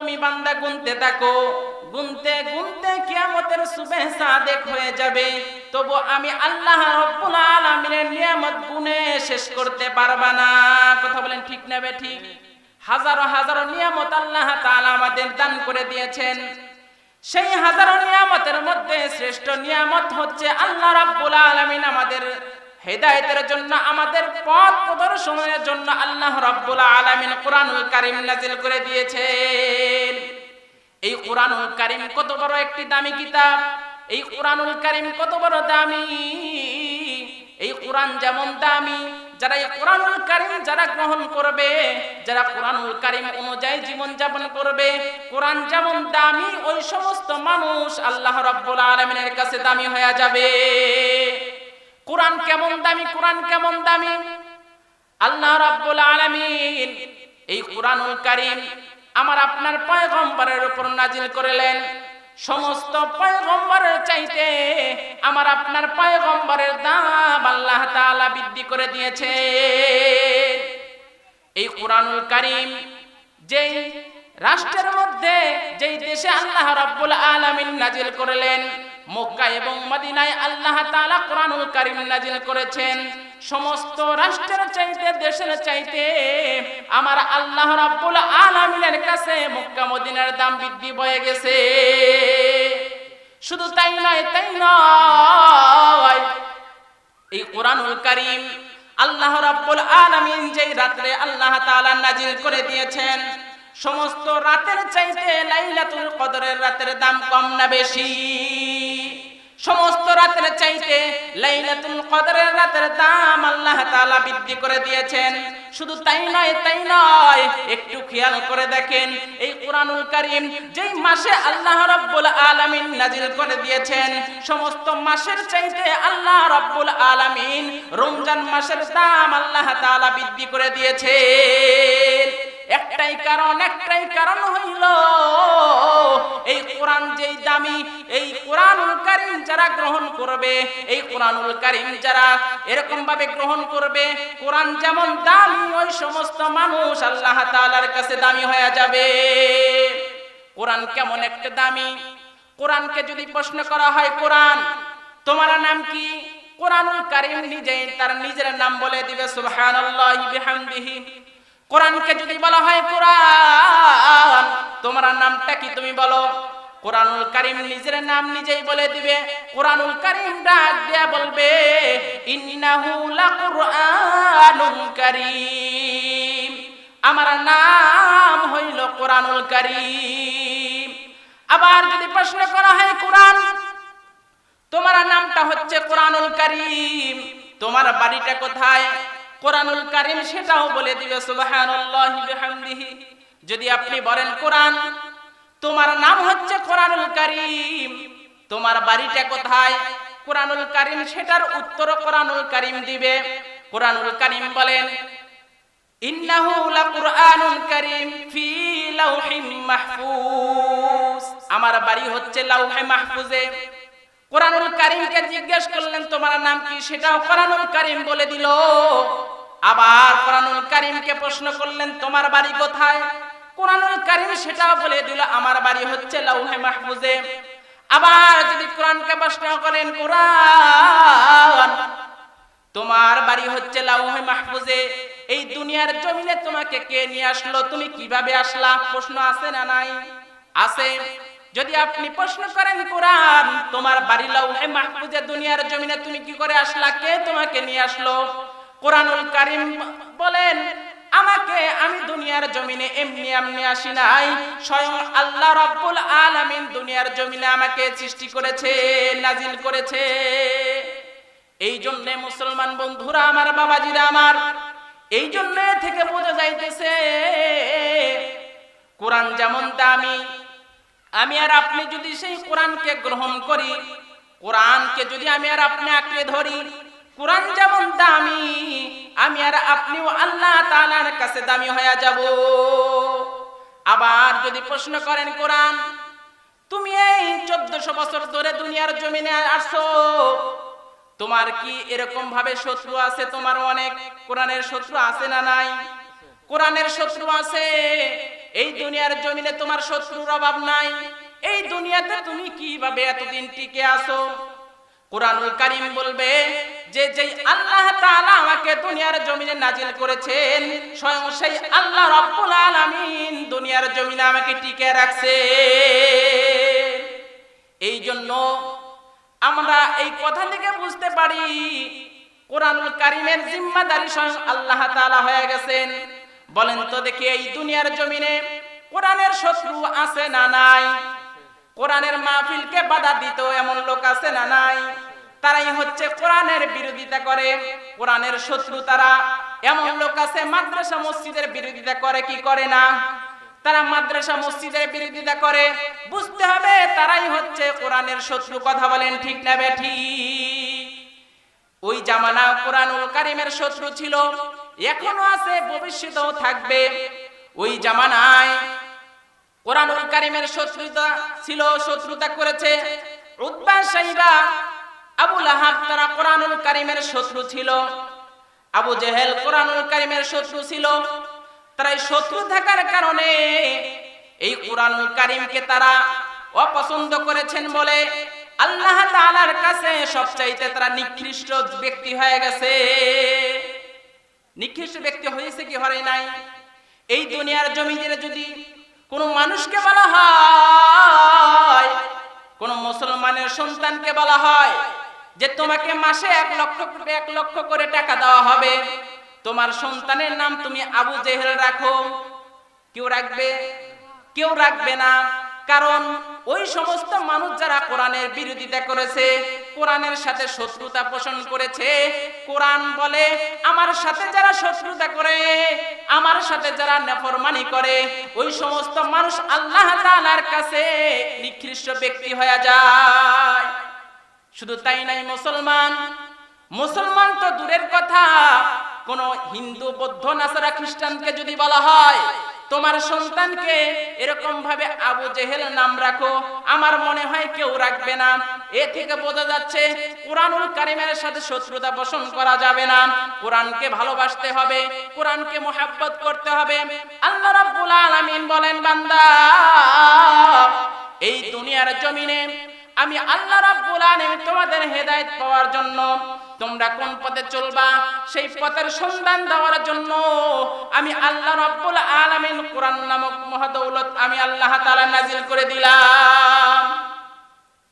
তুমি বান্দা গুনতে থাকো। গুনতে গুনতে কিয়ামতের সুবে সাদেক হয়ে যাবে। তবু আমি আল্লাহ রব্বুল আলামিনের নিয়ামত গুনে শেষ করতে পারবা না। কথা বলেন ঠিক নেবে ঠিক? হাজারো হাজারো নিয়ামত আল্লাহ তাআলা আমাদের দান করে দিয়েছেন। সেই হাজারো নিয়ামতের মধ্যে শ্রেষ্ঠ নিয়ামত হচ্ছে আল্লাহ রাব্বুল আলামিন আমাদের হেদায়েতের জন্য, আমাদের পথ প্রদর্শনের জন্য আল্লাহ রাব্বুল আলামিন কোরআনুল কারীম নাজিল করে দিয়েছেন। এই কোরআনুল কারীম কত বড় একটি দামি কিতাব, এই কোরআনুল কারীম কত বড় দামি, এই কোরআন যেমন দামি, যারা এই কোরআনুল কারীম যারা গ্রহণ করবে, যারা কোরআনুল কারীম অনুযায়ী জীবন যাপন করবে, কোরআন যেমন দামি, ওই সমস্ত মানুষ আল্লাহ রাব্বুল আলামিনের কাছে দামি হয়ে যাবে। কোরআন কেমন দামি, কোরআন কেমন দামি? আল্লাহ রাব্বুল আলামিন এই কোরআনুল কারীম আমার আপনার পয়গম্বরের উপর নাজিল করলেন। সমস্ত পয়গম্বরের চাইতে আমার আপনার পয়গম্বরের দাম আল্লাহ তাআলা বৃদ্ধি করে দিয়েছে এই কোরআনুল কারীম যেই রাষ্ট্রের মধ্যে যেই দেশে আল্লাহ রাব্বুল আলামিন নাজিল করলেন, মক্কা এবং মদিনায় আল্লাহ তাআলা কোরআনুল কারীম নাজিল করেছেন, সমস্ত রাষ্ট্রের চাইতে, দেশের চাইতে আমার আল্লাহ রাব্বুল আলামিনের কাছে মক্কা, মদিনার দাম বৃদ্ধি হয়ে গেছে। শুধু তাই নয় তাই নয়, এই কোরআনুল কারীম আল্লাহ রাব্বুল আলামিন যেই রাত্রে আল্লাহ তাআলা নাজিল করে দিয়েছেন সমস্ত রাতের চাইতে লাইলাতুল কদরের রাতের দাম কম না বেশি। সমস্ত রাতের চাইতে লাইলাতুল কদরের রাতের দাম আল্লাহ তাআলা বৃদ্ধি করে দিয়েছেন। শুধু তাই নয় তাই নয়, একটু খেয়াল করে দেখেন, এই কোরআনুল কারীম যেই মাসে আল্লাহ রাব্বুল আলামিন নাজিল করে দিয়েছেন, সমস্ত মাসের চাইতে আল্লাহ রাব্বুল আলামিন রমজান মাসের দাম আল্লাহ তাআলা বৃদ্ধি করে দিয়েছেন একটাই কারণ একটাই কারণ হইল, এই কোরআন যেই দামি, এই কোরআনুল কারীম যারা গ্রহণ করবে, এই কোরআনুল কারীম যারা এরকম ভাবে গ্রহণ করবে, কোরআন যেমন দামি, ওই সমস্ত মানুষ আল্লাহ তাআলার কাছে দামি হয়ে যাবে। কোরআন কেমন একটা দামি? কোরআনকে যদি প্রশ্ন করা হয়, কোরআন, তোমার নাম কি? কোরআনুল কারীম নিজেই তার নিজের নাম বলে দিবে, সুবহানাল্লাহি বিহামদিহি। কোরআনকে যদি বলা হয় কোরআন, তোমার নামটা কি তুমি বলো? কোরআনুল কারীম নিজের নাম নিজেই বলে দিবে। কোরআনুল কারীম ডাক দিয়া বলবে, ইন্নাহু লাকুরআনুল কারীম। আমার নাম হইল কোরআনুল কারীম। আবার যদি প্রশ্ন করা হয়, কোরআন, তোমার নামটা হচ্ছে কোরআনুল কারীম, তোমার বাড়িটা কোথায়? কোরআনুল কারীম সেটাও বলে দিবে যদি আপনি বলেন, কোরআন, তোমার নাম হচ্ছে কোরআনুল কারীম, তোমার বাড়িটা কোথায়? কোরআনুল কারীম সেটার উত্তর কোরআনুল কারীম দিবে। কোরআনুল কারীম বলেন ফি আমার বাড়ি হচ্ছে লাউহে মাহফুজে। কোরআনুল কারীমকে জিজ্ঞেস করলেন, তোমার নাম কি? সেটাও কোরআনুল কারীম বলে দিল। আবার কোরআনুল কারীমকে প্রশ্ন করলেন, তোমার বাড়ি কোথায়? কোরআনুল কারীম সেটাও বলে দিল, আমার বাড়ি হচ্ছে লাউহে মাহফুজে। আবার যদি কোরআনকে প্রশ্ন করেন, কোরআন, তোমার বাড়ি হচ্ছে লাউহে মাহফুজে? এই দুনিয়ার জমিনে তোমাকে কে নিয়ে আসলো? তুমি কীভাবে আসলা? প্রশ্ন আছে না নাই? আছে। যদি আপনি প্রশ্ন করেন, কোরআন, তোমার বাড়ি লাউহে মাহফুজে দুনিয়ার জমিনে তুমি কি করে আসলা? কে তোমাকে নিয়ে আসলো? কোরআনুল কারীম বলেন, আমাকে আমি দুনিয়ার জমিনে এমনি এমনি আসি নাই। স্বয়ং আল্লাহ রাব্বুল আলামিন দুনিয়ার জমিনে আমাকে সৃষ্টি করেছে নাজিল করেছে। এই জন্য মুসলমান বন্ধুরা আমার, বাবাজিরা আমার, এই জন্য থেকে বোঝা যাইতেছে, কোরআন যেমন দামি আমি আর আপনি যদি সেই কোরআনকে গ্রহণ করি, কোরআনকে যদি আমি আর আপনি আঁকড়ে ধরি, কোরআন যেমন দামি, আমি আর আপনিও আল্লাহ তাআলার কাছে দামি হয়ে যাব। আবার যদি প্রশ্ন করেন, কোরআন, তুমি এই চোদ্দশো বছর ধরে দুনিয়ার জমিনে আসছো, তোমার কি এরকম ভাবে শত্রু আছে, তোমার অনেক কোরআনের শত্রু আছে না নাই? কোরআনের শত্রু আছে। এই দুনিয়ার জমিনে তোমার শত্রুর অভাব নাই। এই দুনিয়াতে তুমি কীভাবে এতদিন টিকে আসো কোরআনুল কারিম বলবে যে, যেই আল্লাহ তাআলা আমাকে দুনিয়ার জমিনে নাজিল করেছেন, স্বয়ং সেই আল্লাহ রাব্বুল আলামিন দুনিয়ার জমিনে আমাকে টিকে রাখছে। এই জন্য আমরা এই কথা থেকে বুঝতে পারি, কোরআনুল কারিমের জিম্মাদারি স্বয়ং আল্লাহ তাআলা হয়ে গেছেন। বলেন তো দেখি এই দুনিয়ার জমিনে কোরআনের শত্রু আছে না নাই? কোরআনের মাহফিলকে বাধা দিত এমন লোক আছে না নাই? তারাই হচ্ছে কোরআনের বিরোধিতা করে। কোরআনের শত্রু তারা। এমন লোক আছে মাদ্রাসা মসজিদের বিরোধিতা করে, কি করে না? তারা মাদ্রাসা মসজিদের বিরোধিতা করে। বুঝতে হবে তারাই হচ্ছে কোরআনের শত্রু। কথা বলেন ঠিক না ঠিক? ওই জামানা কোরআনুল কারিমের শত্রু ছিল। এখনও আছে, ভবিষ্যতেও থাকবে। ওই জামানায় কোরআনুল কারিমের শত্রুতা ছিল, শত্রুতা করেছে। উদ্বা সাইবা আবু লাহাব তারা কোরআনুল কারিমের শত্রু ছিল। আবু জেহেল কোরআনুল কারিমের শত্রু ছিল। তারা এই শত্রু থাকার কারণে এই কোরআনুল কারিমকে তারা অপছন্দ করেছেন বলে আল্লাহ তাআলার কাছে সবচাইতে তারা নিকৃষ্ট ব্যক্তি হয়ে গেছে। নিকৃষ্ট ব্যক্তি হয়েছে কি হয় নাই? এই দুনিয়ার জমিনে যদি কোন মানুষকে বলা হয়, কোন মুসলমানের সন্তানকে বলা হয় যে তোমাকে মাসে এক লক্ষ এক লক্ষ করে টাকা দেওয়া হবে, তোমার সন্তানের নাম তুমি আবু জেহেল রাখো। কেউ রাখবে? কেউ রাখবে না। কারণ ওই সমস্ত মানুষ যারা কোরআনের বিরোধিতা করেছে কোরআনের সাথে শত্রুতা পোষণ করেছে। কোরআন বলে, আমার সাথে যারা শত্রুতা করে, আমার সাথে যারা নেফরমানি করে, ওই সমস্ত মানুষ আল্লাহ তাআলার কাছে নিকৃষ্ট ব্যক্তি হয়ে যায়। শুধু তাই নাই মুসলমান। মুসলমান তো দূরের কথা। কোন হিন্দু, বৌদ্ধ, নাসারা খ্রিস্টানকে যদি বলা হয়, তোমার সন্তানকে এরকম ভাবে আবু জেহেল নাম রাখো, আমার মনে হয় কেউ রাখবে না। এ থেকে বোঝা যাচ্ছে কোরআনুল কারিমের সাথে শত্রুতা পোষণ করা যাবে না। কোরআনকে ভালোবাসতে হবে, কোরআনকে মোহাব্বত করতে হবে। আল্লাহ রাব্বুল আলামিন বলেন, বান্দা, এই দুনিয়ার জমিনে আমি আল্লাহ রাব্বুল আলামিন তোমাদের হেদায়েত পাওয়ার জন্য তোমরা কোন পথে চলবা? সেই পথের সন্ধান দেওয়ার জন্য আমি আল্লাহ রাব্বুল আলামিন কোরআন নামক মহাদৌলত আমি আল্লাহ তাআলা নাজিল করে দিলাম।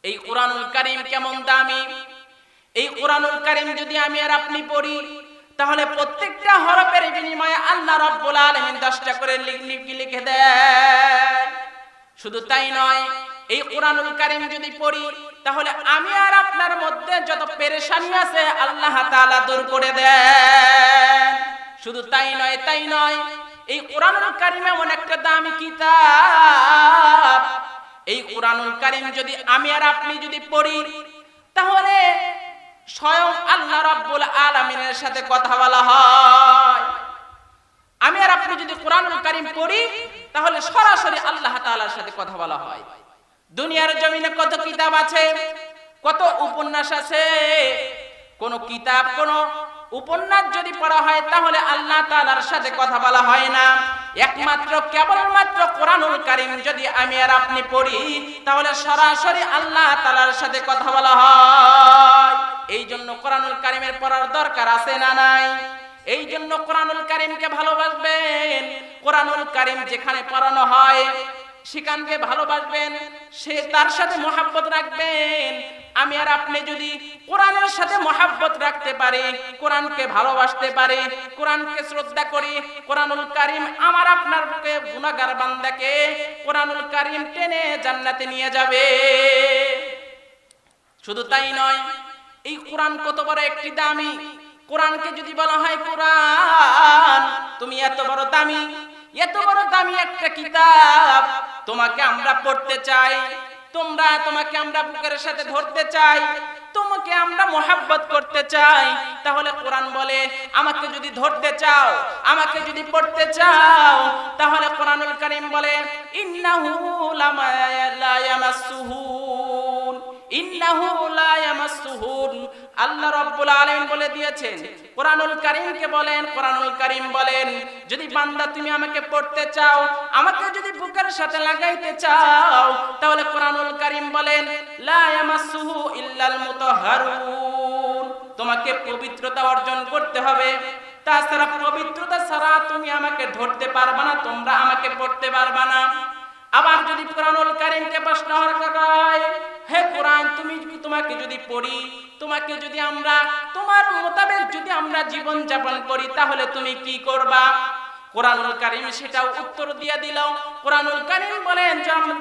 এই কোরআনুল কারীম কেমন দামি? এই কোরআনুল কারীম যদি আমি আর আপনি পড়ি, তাহলে প্রত্যেকটা হরফের বিনিময়ে আল্লাহ রাব্বুল আলামিন 10টা করে লিখে দেয় শুধু তাই নয়, এই কোরআনুল কারীম যদি পড়ি, তাহলে আমি আর আপনার মধ্যে যত পেরেশানি আছে, আল্লাহ তাআলা দূর করে দেন। শুধু তাই নয় তাই নয়, এই কোরআনুল কারীম এমন একটা দামি কিতাব এই কোরআনুল কারীম যদি আমি আর আপনি যদি পড়ি, তাহলে স্বয়ং আল্লাহ রাব্বুল আলামিনের সাথে কথা বলা হয়। আমি আর আপনি যদি কোরআনুল কারীম পড়ি, তাহলে সরাসরি আল্লাহ তাআলার সাথে কথা বলা হয়। দুনিয়ার জমিনে কত কিতাব আছে, কত উপন্যাস আছে, কোন কিতাব, কোন উপন্যাস যদি পড়া হয়, তাহলে আল্লাহ তাআলার সাথে কথা বলা হয় না। একমাত্র কেবলমাত্র কোরআনুল কারিম যদি আমি আর আপনি পড়ি, তাহলে সরাসরি আল্লাহ তালার সাথে কথা বলা হয়। এই জন্য কোরআনুল কারিমের পড়ার দরকার আছে না নাই? এই জন্য কোরআনুল কারিমকে ভালোবাসবেন। কোরআনুল কারিম যেখানে পড়ানো হয় সেখানকে ভালোবাসবেন, সে তার সাথে মহাব্বত রাখবেন। আমি আর আপনি যদি কোরআনের সাথে মহাব্বত রাখতে পারি, কোরআনকে ভালোবাসতে পারি, কোরআনকে শ্রদ্ধা করি, কোরআনুল কারিম আমার আপনার গুণাগার বান্দাকে কোরআনুল কারিম টেনে জান্নাতে নিয়ে যাবে। শুধু তাই নয়, এই কোরআন কত বড় একটি দামি। কোরআনকে যদি বলা হয় কোরআন, তুমি এত বড় দামি, এত বড় দামি একটা কিতাব। তোমাকে আমরা পড়তে চাই, তোমরা তোমাকে আমরা বুকের সাথে ধরতে চাই, তোমাকে আমরা মোহাব্বত করতে চাই। তাহলে কোরআন বলে, আমাকে যদি ধরতে চাও, আমাকে যদি পড়তে চাও, তাহলে কোরআনুল কারীম বলে, ইন্নাহু লা ইন্নাহু লা আল্লাহ রব্বুল আলামিন বলে দিয়েছেন, কোরআনুল কারীমকে বলেন, কোরআনুল কারীম বলেন, যদি বান্দা তুমি আমাকে পড়তে চাও, আমাকে যদি বুকের সাথে লাগাইতে চাও, তাহলে কোরআনুল কারীম বলেন, লা ইয়ামাসসুহু ইল্লাল মুতাহহারুন তোমাকে পবিত্রতা অর্জন করতে হবে। তাছাড়া পবিত্রতা ছাড়া তুমি আমাকে ধরতে পারবা না, তোমরা আমাকে পড়তে পারবা না। আবার যদি কোরআনুল কারীমকে প্রশ্ন করা হয়, হে কোরআন, তুমি তোমাকে যদি পড়ি, তোমাকে যদি আমরা, তোমার মোতাবেক যদি আমরা জীবন যাপন করি, তাহলে তুমি কি করবা? কোরআনুল কারীম সেটাও উত্তর দিয়ে দিল। কোরআনুল কারীম বলেন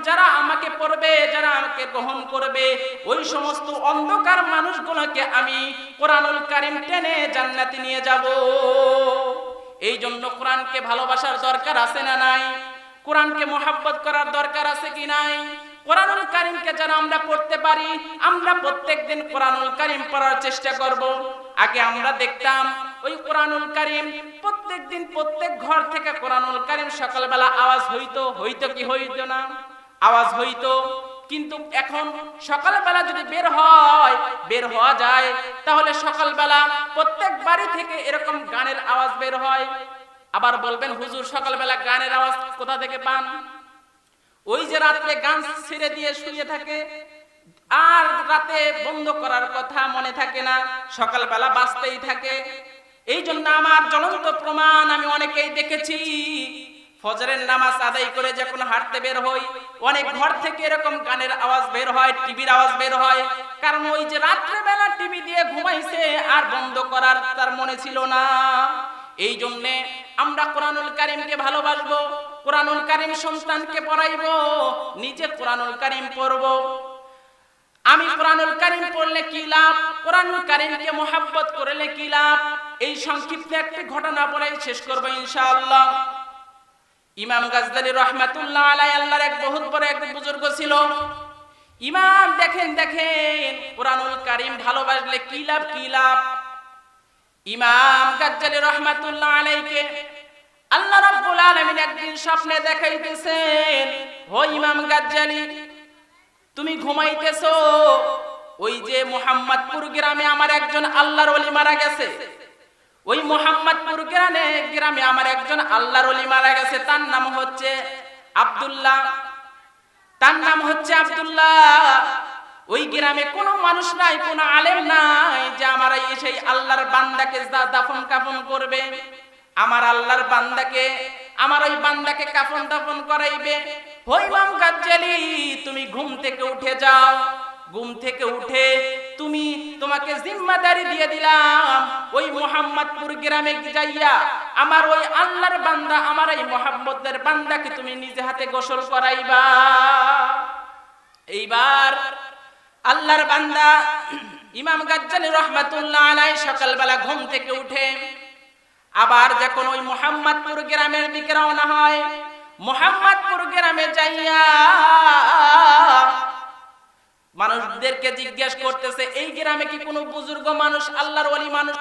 যারা আমাকে পড়বে, যারা আমাকে গ্রহণ করবে, ওই সমস্ত অন্ধকার মানুষগুলোকে আমি কোরআনুল কারীম টেনে জান্নাতে নিয়ে যাব। এই জন্য কোরআনকে ভালোবাসার দরকার আছে না নাই? কোরআনকে মোহাব্বত করার দরকার আছে কি নাই? কোরআনুল কারিমকে যেন আমরা পড়তে পারি, আমরা প্রত্যেকদিন কোরআনুল কারিম পড়ার চেষ্টা করব। আগে আমরা দেখতাম, ওই কোরআনুল কারিম প্রত্যেকদিন প্রত্যেক ঘর থেকে কোরআনুল কারিম সকালবেলা আওয়াজ হইতো হইতো কি হইতো না? আওয়াজ হইতো। কিন্তু এখন সকালবেলা যদি বের হয়, বের হওয়া যায়, তাহলে সকালবেলা প্রত্যেক বাড়ি থেকে এরকম গানের আওয়াজ বের হয়। আবার বলবেন, হুজুর, সকালবেলা গানের আওয়াজ কোথা থেকে পান? ওই যে রাত্রে গান ছেড়ে দিয়ে শুয়ে থাকে, আর রাতে বন্ধ করার কথা মনে থাকে না, সকালবেলা বাঁচতেই থাকে। এই জন্য আমার জ্বলন্ত প্রমাণ আমি অনেকেই দেখেছি। ফজরের নামাজ আদায় করে যখন হাঁটতে বের হই, অনেক ঘর থেকে এরকম গানের আওয়াজ বের হয়, টিভির আওয়াজ বের হয়। কারণ ওই যে রাত্রে বেলা টিভি দিয়ে ঘুমাইছে আর বন্ধ করার তার মনে ছিল না। এই জন্যে আমরা কোরআনুল কারিমকে ভালোবাসবো, কোরআনুল কারিম সন্তানকে পড়াইবো, নিজে কোরআনুল কারিম পড়ব। আমি কোরআনুল কারিম পড়লে কি লাভ? কোরআনুল কারিমকে মোহাব্বত করলে কি লাভ? এই সংক্ষিপ্ত একটি ঘটনা বলে শেষ করব ইনশাআল্লাহ। ইমাম গাজদালি রহমাতুল্লাহ আলাই আল্লাহর এক বহুত বড় এক বুজুর্গ ছিল। ইমাম দেখেন দেখেন, কোরআনুল কারিম ভালোবাসলে কি লাভ কি লাভ? ইমাম গাজ্জালি রহমাতুল্লাহ আলাইকে আল্লাহ রাব্বুল আলামিন একদিন স্বপ্নে দেখাইতেছেন, ও ইমাম গাজ্জালি, তুমি ঘুমাইতেছো? ওই যে মোহাম্মদপুর গ্রামে আমার একজন আল্লাহর ওলি মারা গেছে। ওই মোহাম্মদপুর গ্রামে গ্রামে আমার একজন আল্লাহর ওলি মারা গেছে। তার নাম হচ্ছে আব্দুল্লাহ। তার নাম হচ্ছে আব্দুল্লাহ। ওই গ্রামে কোনো মানুষ নাই, কোনো আলেম নাই যে আমার এই সেই আল্লাহর বান্দাকে দাফন কাফন করবে, আমার আল্লাহর বান্দাকে, আমার ওই বান্দাকে কাফন দাফন করাইবে। হই মাম গাজ্জালি তুমি ঘুম থেকে উঠে যাও। ঘুম থেকে উঠে তুমি তোমাকে জিম্মাদারি দিয়ে দিলাম। ওই মোহাম্মদপুর গ্রামে যাইয়া আমার ওই আল্লাহর বান্দা, আমার এই মোহাম্মদের বান্দাকে তুমি নিজে হাতে গোসল করাইবা। এইবার আল্লাহর বান্দা ইমাম গাজ্জালি রহমাতুল্লাহ আলাই সকালবেলা ঘুম থেকে উঠে আবার যখন ওই মোহাম্মদপুর গ্রামের দিকে রওনা হয়, মোহাম্মদপুর গ্রামে যাইয়া মানুষদেরকে জিজ্ঞেস করতেছে, এই গ্রামে কি কোনো বুজুর্গ মানুষ, আল্লাহর ওলি মানুষ?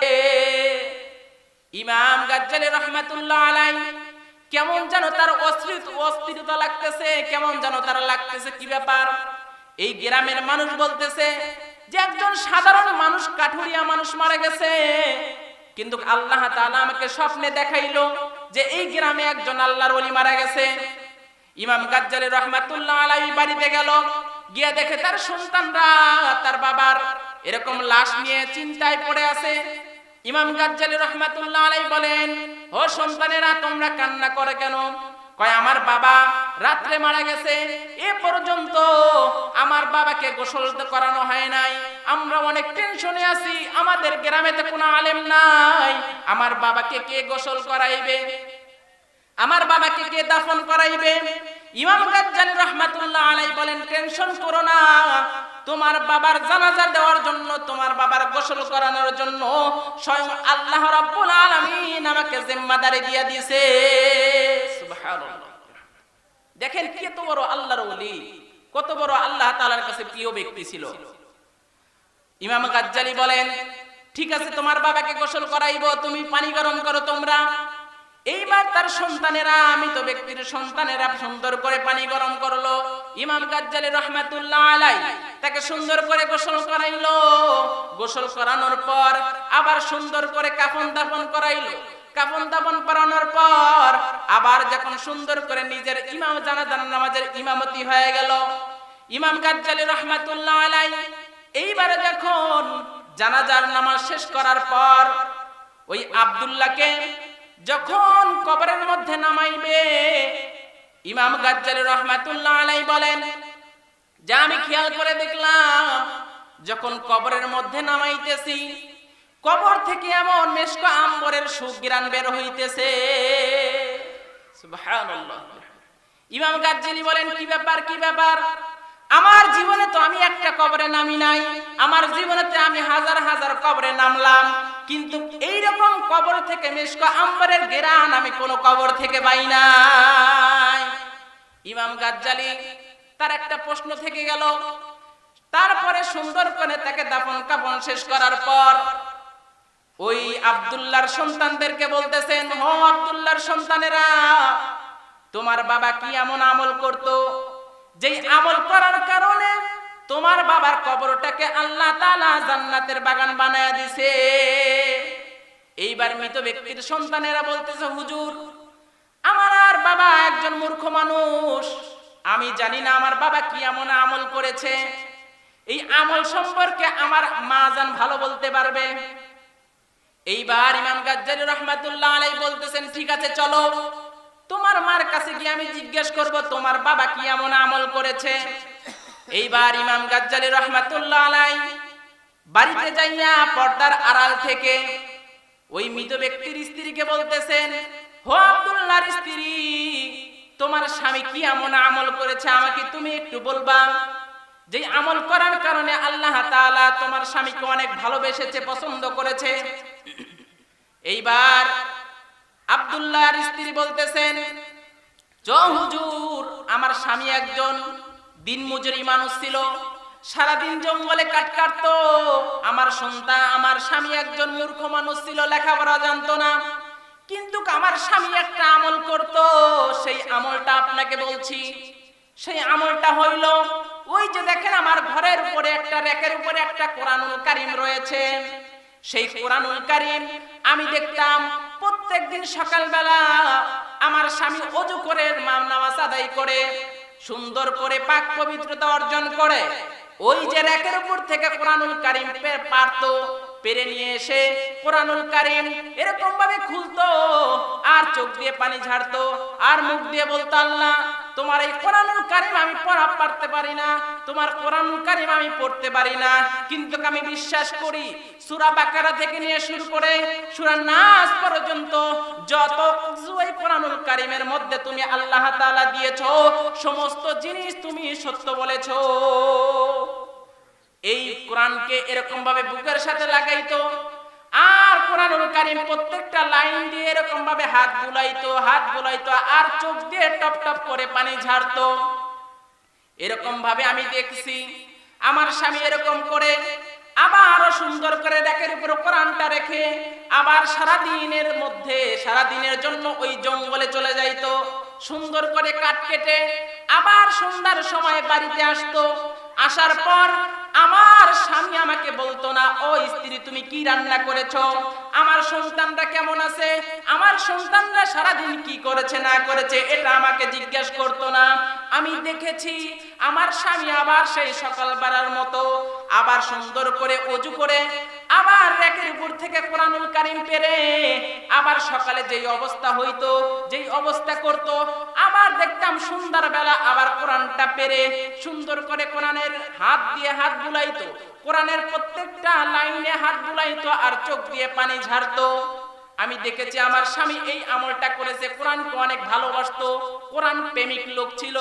ইমাম গাজ্জালি রহমাতুল্লাহ আলাই কেমন যেন তার অস্থির অস্থিরতা লাগতেছে, কেমন যেন তার লাগতেছে, কি ব্যাপার? এই গ্রামের মানুষ বলতেছে যে একজন সাধারণ মানুষ, কাঠুরিয়া মানুষ মারা গেছে। কিন্তু আল্লাহ তাআলা আমাকে স্বপ্নে দেখাইলো যে এই গ্রামে একজন আল্লাহর ওলি মারা গেছে। ইমাম গাজ্জালি রহমাতুল্লাহ আলাই বাড়িতে গেল, গিয়ে দেখে তার সন্তানরা, তার বাবার এরকম লাশ নিয়ে চিন্তায় পড়ে আছে। ইমাম গাজ্জালি রহমাতুল্লাহ আলাই বলেন, ও সন্তানেরা, তোমরা কান্না করে কেন? কয়, আমার বাবা রাত্রে মারা গেছে। এ পর্যন্ত আমার বাবাকে গোসল করানো হয় নাই। আমরা অনেক টেনশনে আছি। আমাদের গ্রামেতে কোনো আলেম নাই। আমার বাবাকে কে গোসল করাইবে? আমার বাবাকে কে দাফন করাইবে? ইমাম গাজ্জালি রহমাতুল্লাহ আলাই বলেন, টেনশন করো না। তোমার বাবার জানাজা দেওয়ার জন্য, তোমার বাবার গোসল করানোর জন্য স্বয়ং আল্লাহ রাব্বুল আলামিন আমাকে জিম্মাদারি দিয়ে দিয়েছে। দেখেন কত বড় আল্লাহর ওলি, কত বড় আল্লাহ তাআলার কাছে প্রিয় ব্যক্তি ছিল। ইমাম গাজ্জালি বলেন, ঠিক আছে, তোমার বাবাকে গোসল করাইবো, তুমি পানি গরম করো তোমরা। এইবার তার সন্তানেরা, আমি তো ব্যক্তির সন্তানেরা সুন্দর করে পানি গরম করল। ইমাম গাজ্জালি রহমাতুল্লাহ আলাই তাকে সুন্দর করে গোসল করাইলো। গোসল করানোর পর আবার সুন্দর করে কাফন দাফন করাইলো। কাফন দাফন করানোর পর আবার যখন সুন্দর করে নিজের ইমাম জানাজান নামাজের ইমামতি হয়ে গেল। ইমাম গাজ্জালি রহমাতুল্লাহ আলাই এইবারে যখন জানাজার নামাজ শেষ করার পর ওই আব্দুল্লাহকে যখন কবরের মধ্যে নামাইবে, ইমাম গাজ্জালি রহমাতুল্লাহ আলাই বলেন, যা আমি খেয়াল করে দেখলাম, যখন কবরের মধ্যে নামাইতেছি কবর থেকে এমন মেশক আম্বরের সুগ্রান বের হইতেছে। ইমাম গাজ্জালি বলেন, কি ব্যাপার কি ব্যাপার? আমার জীবনে তো আমি একটা কবরে নামি নাই। আমার জীবনেতে আমি হাজার হাজার কবরে নামলাম। কিন্তু এই রকম কবর থেকে মেশক আম্বরের গেরান আমি কোনো কবর থেকে পাই নাই। ইমাম গাজ্জালি তার একটা প্রশ্ন থেকে গেল। তারপরে সুন্দর করে তাকে দাফন কাফন শেষ করার পর ওই আব্দুল্লাহর সন্তানদেরকে বলতেছেন, হো আব্দুল্লাহর সন্তানেরা, তোমার বাবা কি এমন আমল করত? যেই আমল করার কারণে তোমার বাবার কবরটাকে আল্লাহ তাআলা জান্নাতের বাগান বানায়া দিছে। এইবার মৃত ব্যক্তির সন্তানেরা বলতেছে, হুজুর, আমার আর বাবা একজন মূর্খ মানুষ। আমি জানি না আমার বাবা কি এমন আমল করেছে। এই আমল সম্পর্কে আমার মা জান ভালো বলতে পারবে? এইবার ইমাম গাজ্জালি রহমাতুল্লাহ আলাই বলতেছেন, ঠিক আছে, চলো। তোমার মার কাছে গিয়ে আমি জিজ্ঞেস করব, তোমার বাবা কি এমন আমল করেছে? এইবার ইমাম গাজ্জালি রহমাতুল্লাহ আলাই বাড়িতে যাইয়া পর্দার আড়াল থেকে ওই মৃত ব্যক্তির স্ত্রীকে বলতেছেন হো আব্দুল্লাহর স্ত্রী, তোমার স্বামী কি এমন আমল করেছে? আমাকে তুমি একটু বলবা? যে আমল করার কারণে আল্লাহ তাআলা তোমার স্বামীকে অনেক ভালোবেসেছে, পছন্দ করেছে। এইবার আব্দুল্লাহর স্ত্রী বলতেছেন হুজুর, আমার স্বামী একজন দিনমজুরি মানুষ ছিল। সারাদিন জঙ্গলে কাট কাটতো। আমার সন্তান, আমার স্বামী একজন মূর্খ মানুষ ছিল, লেখাপড়া জানতো না। কিন্তু আমার স্বামী একটা আমল করত। সেই আমলটা আপনাকে বলছি। সেই আমলটা হইল ওই যে দেখেন আমার ঘরের উপরে একটা রেকের উপরে একটা কোরআনুল কারিম রয়েছে। সেই কোরআনুল কারিম আমি দেখতাম প্রত্যেকদিন সকালবেলা আমার স্বামী অজু করে, মা- নামাজ আদায় করে, সুন্দর করে পাক পবিত্রতা অর্জন করে। ওই যে র্যাকের উপর থেকে কোরআনুল কারিম পারতো, পেরে নিয়ে এসে কোরআনুল কারিম এরকম ভাবে খুলতো, আর চোখ দিয়ে পানি ঝাড়তো, আর মুখ দিয়ে বলতো, আল্লাহ তোমার এই কোরআনুল কারিম আমি পড়া পারতে পারি না, তোমার কোরআনুল কারিম আমি পড়তে পারি না। কিন্তু আমি বিশ্বাস করি, সূরা বাকারা থেকে নিয়ে শুরু করে সূরা নাস পর্যন্ত যত এই কোরআনুল কারিমের মধ্যে তুমি আল্লাহ তাআলা দিয়েছ, সমস্ত জিনিস তুমি সত্য বলেছ। এই কোরআনকে এরকম ভাবে বুকের সাথে লাগাইতো আর কোরআনুল কারিম প্রত্যেকটা লাইন দিয়ে এরকম ভাবে হাত বুলাইতো হাত বুলাইতো, আর চোখ দিয়ে টপ টপ করে পানি ঝাড়তো। এরকম ভাবে আমি দেখছি, আমার স্বামী এরকম করে আবারও সুন্দর করে ডেকের উপর কোরআনটা রেখে আবার সারা দিনের মধ্যে সারা দিনের জন্য ওই জঙ্গলে চলে যাইতো। সুন্দর করে কাট কেটে আবার সন্ধ্যার সময় বাড়িতে আসতো। আসার পর আমার স্বামী আমাকে বলতো না, ও স্ত্রী, তুমি কি রান্না করেছ? আমার সন্তানরা কেমন আছে? আমার সন্তানরা সারাদিন কি করেছে, না করেছে, এটা আমাকে জিজ্ঞেস করতো না। আমি দেখেছি, আমার স্বামী আবার সেই সকাল বেড়ার মতো আবার সুন্দর করে অজু করে আবার রেকের উপর থেকে কোরআনুল কারিম পেরে আবার সকালে যেই অবস্থা হইতো, যেই অবস্থা করত, আবার দেখতাম সুন্দর বেলা আবার কোরআনটা পেরে সুন্দর করে কোরআনের হাত দিয়ে হাত বুলাইতো, কোরআনের প্রত্যেকটা লাইনে হাত বুলাইতো আর চোখ দিয়ে পানি ঝাড়তো। আমি দেখেছি আমার স্বামী এই আমলটা করেছে, কোরআনকে অনেক ভালোবাসতো, কোরআন প্রেমিক লোক ছিল।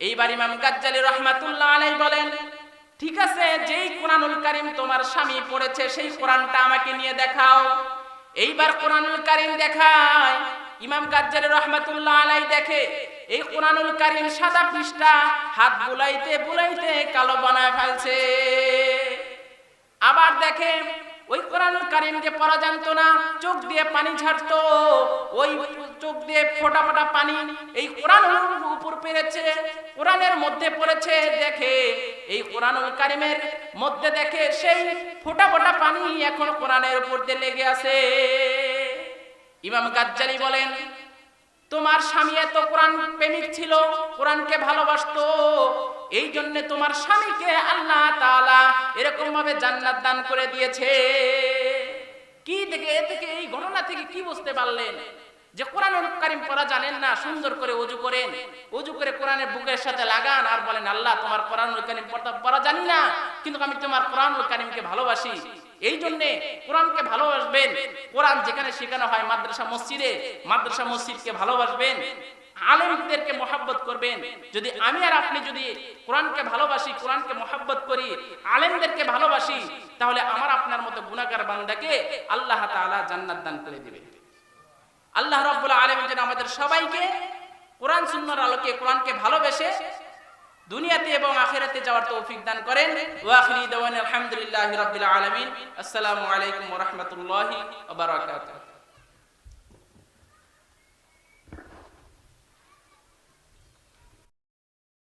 এইবার ইমাম গাজ্জালি রহমাতুল্লাহ আলাই বলেন ঠিক আছে, যেই কোরআনুল কারিম তোমার স্বামী পড়েছে, সেই কোরআনটা আমাকে নিয়ে দেখাও। এইবার কোরআনুল কারিম দেখায়, ইমাম গাজ্জার রহমাতুল্লাহ আলাই দেখে, এই কোরআনুল কারিম সাদা পৃষ্ঠা, হাত বুলাইতে বুলাইতে কালো বানায় ফেলছে। আবার দেখে ওই কোরআনুল কারিম যে পড়া জানতো না, চোখ দিয়ে পানি ঝাড়তো, ওই চোখ দিয়ে ফোটা ফোটা পানি এই কোরআন উপর পেরেছে, কোরআনের মধ্যে পড়েছে, দেখে এই কোরআনুল কারিমের মধ্যে দেখে সেই ফোটা ফোটা পানি এখন কোরআনের উপর দিয়ে লেগে আছে। ইমাম গাজ্জালি বলেন তোমার স্বামী এত কোরআন প্রেমিক ছিল, কোরআনকে ভালোবাসতো এই জন্য তোমার স্বামীকে আল্লাহ এরকম ভাবে জান্নাত দান করে দিয়েছে। কি থেকে, এ থেকে, এই ঘটনা থেকে কি বুঝতে পারলেন? যে কোরআন কারিম পড়া জানেন না, সুন্দর করে অজু করেন, অজু করে কোরআনের বুকের সাথে লাগান আর বলেন, আল্লাহ, তোমার কোরআন কারিম পড়া জানি না, কিন্তু আমি তোমার কোরআন কারিমকে ভালোবাসি। এই জন্য কোরআনকে ভালোবাসবেন। কোরআন যেখানে শেখানো হয় মাদ্রাসা মসজিদে, মাদ্রাসা মসজিদকে ভালোবাসবেন। আলেমদেরকে মোহাব্বত করবেন। যদি আমি আর আপনি যদি কোরআনকে ভালোবাসি, কোরআনকে মোহাব্বত করি, আলেমদেরকে ভালোবাসি, তাহলে আমার আপনার মতো গুণাগার বান্দাকে আল্লাহ তাআলা জান্নাত দান করে দিবে আল্লাহ রাব্বুল আলামিন যেন আমাদের সবাইকে কোরআন সুন্নাহর আলোকে, কোরআনকে ভালোবেসে দুনিয়াতে এবং আখিরাতে যাওয়ার তৌফিক দান করেন। ওয়া আখিরি দাওয়ানা আলহামদুলিল্লাহি রাব্বিল আলামিন। আসসালামু আলাইকুম রাহমাতুল্লাহি বারাকাতুহু।